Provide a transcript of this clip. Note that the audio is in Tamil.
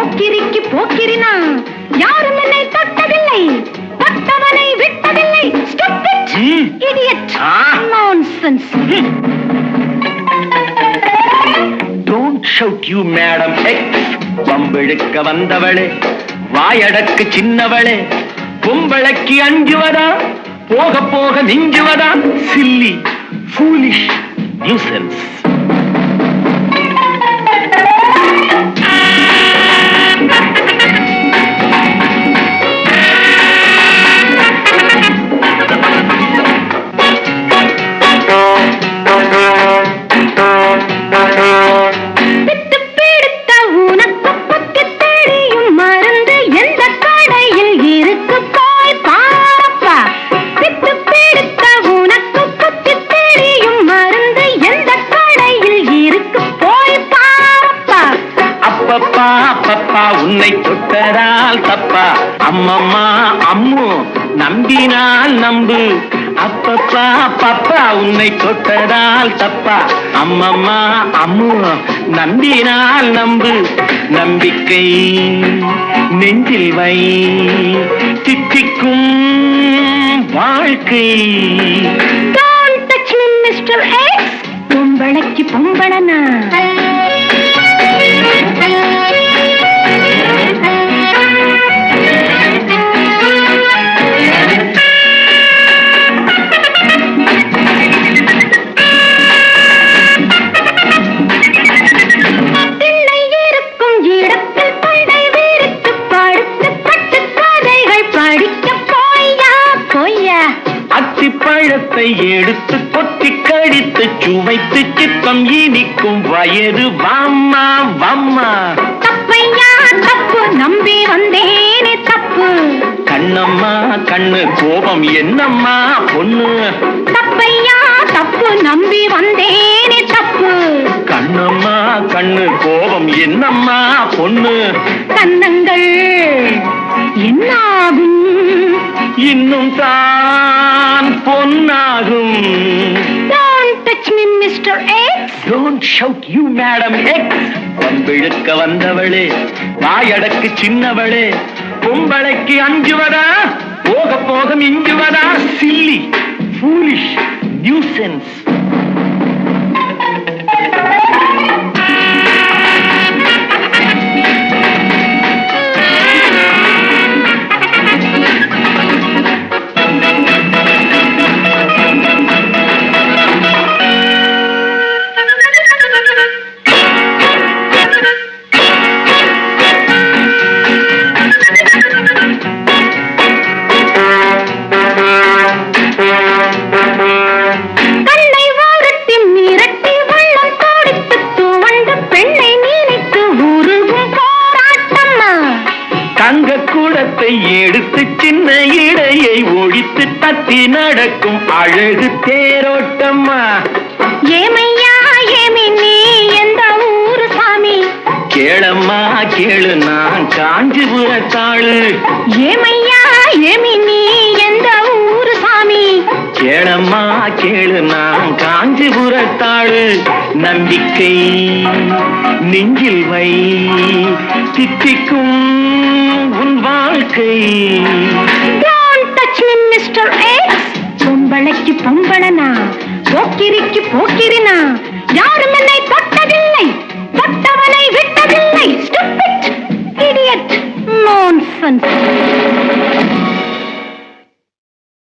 போக்கிரிக்கு போக்கிரினா யாரும் என்னை தொட்டதில்லை தொட்டவனை விட்டதில்லை. Idiot! ஆ. Nonsense! Don't shout you madam X பம்பிழுக்க வந்தவளே வாயடக்கு சின்னவளே பொம்பளைக்கு அஞ்சுவதா போக போக மிஞ்சுவதா சில்லி ஃபூலிஷ் நியூசன்ஸ் தொட்டதால் தப்பா? அம்மம்மா அம்மு நம்பினால் நம்பு. அப்பப்பா அப்பப்பா உன்னை தொட்டதால் தப்பா. அம்மம்மா அம்மு நம்பினால் நம்பு. நம்பிக்கை நெஞ்சில் வை. தித்திக்கும் வாழ்க்கை. Don't touch me, Mr. X. பொம்பளைக்கு பொம்பளனா. அத்திப்பழத்தை எடுத்து கொத்தி கடித்து சுவைத்து சித்தம் இனிக்கும் வயது வாம்மா வாம்மா. தப்பையா தப்பு? நம்பி வந்தேனே தப்பு. கண்ணம்மா கண்ணு கோபம் என்னம்மா பொண்ணு? தப்பையா தப்பு? நம்பி வந்தேனே தப்பு. கண்ணம்மா கண்ணு கோபம் என்னம்மா பொண்ணு? கன்னங்கள் என்னாகும்? இன்னும் தான் பொன்னாகும் Don't touch me, Mr. X. Don't shout you madam X பம்பிழுக்க வந்தவளே வாயடக்கு சின்னவளே பொம்பளைக்கு அஞ்சுவதா போக போக மிஞ்சுவதா சில்லி ஃபூலிஷ் நியூசன்ஸ் கூடத்தை எடுத்து சின்ன இடையை ஒழித்து தட்டி நடக்கும் அழகு தேரோட்டம்மா. ஏமையா ஏமி நீ எந்த ஊரு சாமி? கேளம்மா கேளு நான் காஞ்சிபுரத்தாளு ஏமையா ஏமி நீ எந்த ஊரு சாமி? கேளம்மா கேளு நான் காஞ்சிபுரத்தாளு நம்பிக்கை நெஞ்சில் வை தித்திக்கும் உன் வாழ்க்கை. மிஸ்டர் எக்ஸ் பொம்பளைக்கு பொம்பளனா போக்கிரிக்கு போக்கிரினா யாரும் என்னை